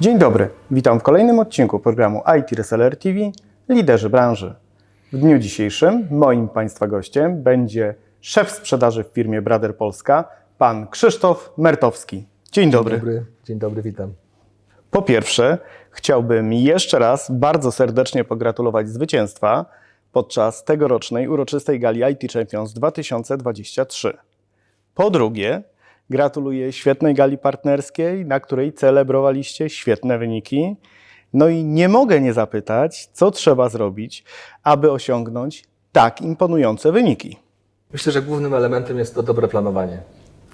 Dzień dobry, witam w kolejnym odcinku programu IT Reseller TV Liderzy branży. W dniu dzisiejszym moim Państwa gościem będzie szef sprzedaży w firmie Brader Polska, pan Krzysztof Mertowski. Dzień dobry. Dzień dobry, dzień dobry, witam. Po pierwsze, chciałbym jeszcze raz bardzo serdecznie pogratulować zwycięstwa podczas tegorocznej uroczystej gali IT Champions 2023. Po drugie, gratuluję świetnej gali partnerskiej, na której celebrowaliście świetne wyniki. No i nie mogę nie zapytać, co trzeba zrobić, aby osiągnąć tak imponujące wyniki. Myślę, że głównym elementem jest to dobre planowanie.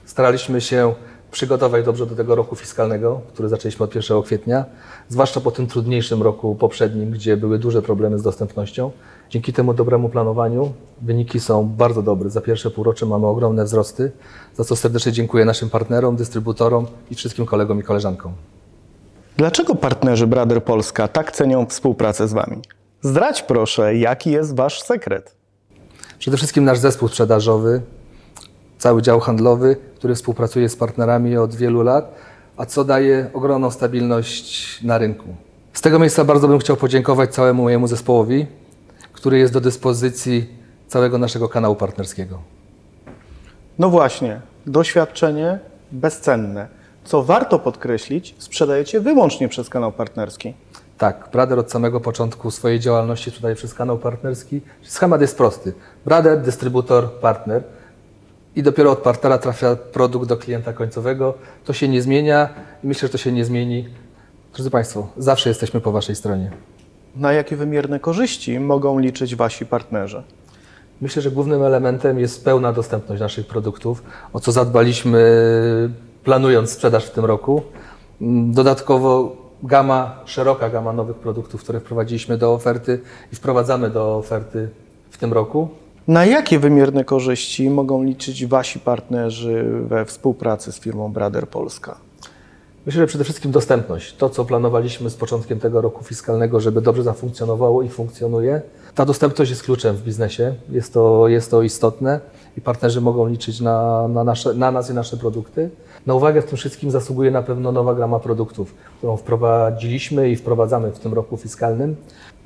Staraliśmy się przygotować dobrze do tego roku fiskalnego, który zaczęliśmy od 1 kwietnia, zwłaszcza po tym trudniejszym roku poprzednim, gdzie były duże problemy z dostępnością. Dzięki temu dobremu planowaniu wyniki są bardzo dobre. Za pierwsze półrocze mamy ogromne wzrosty, za co serdecznie dziękuję naszym partnerom, dystrybutorom i wszystkim kolegom i koleżankom. Dlaczego partnerzy Brader Polska tak cenią współpracę z Wami? Zdradź proszę, jaki jest Wasz sekret? Przede wszystkim nasz zespół sprzedażowy, cały dział handlowy, który współpracuje z partnerami od wielu lat, a co daje ogromną stabilność na rynku. Z tego miejsca bardzo bym chciał podziękować całemu mojemu zespołowi, który jest do dyspozycji całego naszego kanału partnerskiego. No właśnie, doświadczenie bezcenne. Co warto podkreślić, sprzedajecie wyłącznie przez kanał partnerski. Tak, Brader od samego początku swojej działalności sprzedaje przez kanał partnerski. Schemat jest prosty. Brader, dystrybutor, partner i dopiero od partnera trafia produkt do klienta końcowego. To się nie zmienia i myślę, że to się nie zmieni. Drodzy Państwo, zawsze jesteśmy po Waszej stronie. Na jakie wymierne korzyści mogą liczyć Wasi partnerzy? Myślę, że głównym elementem jest pełna dostępność naszych produktów, o co zadbaliśmy planując sprzedaż w tym roku. Dodatkowo gama, szeroka gama nowych produktów, które wprowadziliśmy do oferty i wprowadzamy do oferty w tym roku. Na jakie wymierne korzyści mogą liczyć Wasi partnerzy we współpracy z firmą Brader Polska? Myślę, że przede wszystkim dostępność. To, co planowaliśmy z początkiem tego roku fiskalnego, żeby dobrze zafunkcjonowało i funkcjonuje. Ta dostępność jest kluczem w biznesie. Jest to, jest to istotne i partnerzy mogą liczyć na, na, nasze, na nas i nasze produkty. Na uwagę w tym wszystkim zasługuje na pewno nowa grama produktów, którą wprowadziliśmy i wprowadzamy w tym roku fiskalnym.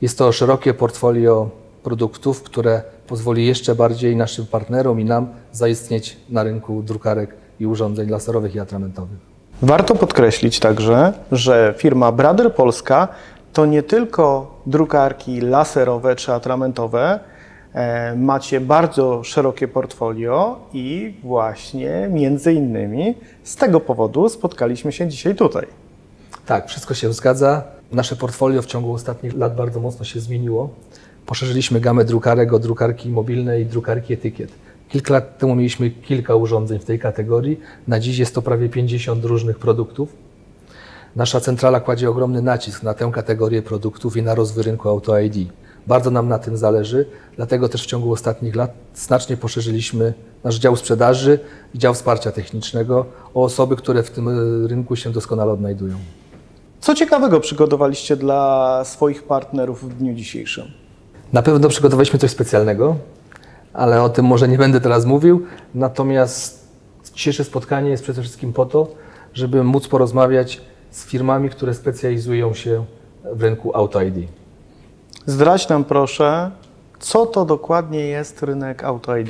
Jest to szerokie portfolio produktów, które pozwoli jeszcze bardziej naszym partnerom i nam zaistnieć na rynku drukarek i urządzeń laserowych i atramentowych. Warto podkreślić także, że firma Brader Polska to nie tylko drukarki laserowe czy atramentowe. E, Macie bardzo szerokie portfolio i właśnie między innymi z tego powodu spotkaliśmy się dzisiaj tutaj. Tak, wszystko się zgadza. Nasze portfolio w ciągu ostatnich lat bardzo mocno się zmieniło. Poszerzyliśmy gamę drukarek o drukarki mobilne i drukarki etykiet. Kilka lat temu mieliśmy kilka urządzeń w tej kategorii. Na dziś jest to prawie 50 różnych produktów. Nasza centrala kładzie ogromny nacisk na tę kategorię produktów i na rozwój rynku Auto ID. Bardzo nam na tym zależy, dlatego też w ciągu ostatnich lat znacznie poszerzyliśmy nasz dział sprzedaży i dział wsparcia technicznego o osoby, które w tym rynku się doskonale odnajdują. Co ciekawego przygotowaliście dla swoich partnerów w dniu dzisiejszym? Na pewno przygotowaliśmy coś specjalnego, ale o tym może nie będę teraz mówił. Natomiast dzisiejsze spotkanie jest przede wszystkim po to, żeby móc porozmawiać z firmami, które specjalizują się w rynku Auto ID. Zdradź nam proszę, co to dokładnie jest rynek Auto ID.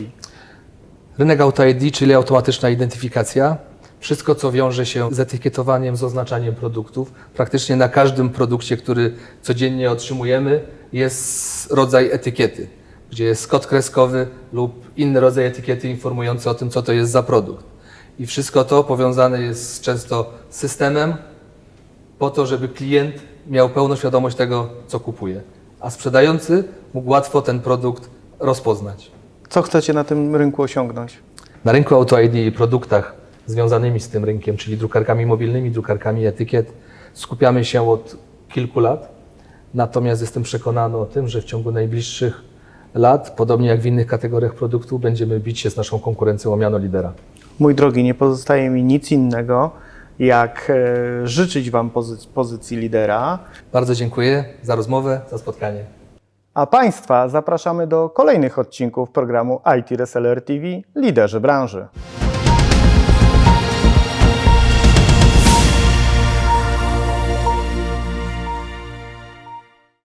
Rynek Auto ID, czyli automatyczna identyfikacja, wszystko co wiąże się z etykietowaniem, z oznaczaniem produktów. Praktycznie na każdym produkcie, który codziennie otrzymujemy, jest rodzaj etykiety, gdzie jest kod kreskowy lub inny rodzaj etykiety informujący o tym, co to jest za produkt. I wszystko to powiązane jest często z systemem, po to, żeby klient miał pełną świadomość tego, co kupuje, a sprzedający mógł łatwo ten produkt rozpoznać. Co chcecie na tym rynku osiągnąć? Na rynku Auto ID i produktach związanymi z tym rynkiem, czyli drukarkami mobilnymi, drukarkami etykiet, skupiamy się od kilku lat. Natomiast jestem przekonany o tym, że w ciągu najbliższych lat, podobnie jak w innych kategoriach produktów, będziemy bić się z naszą konkurencją o miano lidera. Mój drogi, nie pozostaje mi nic innego, jak e, życzyć Wam pozy- pozycji lidera, Bardzo dziękuję za rozmowę, za spotkanie. a Państwa zapraszamy do kolejnych odcinków programu IT Reseller TV Liderzy branży.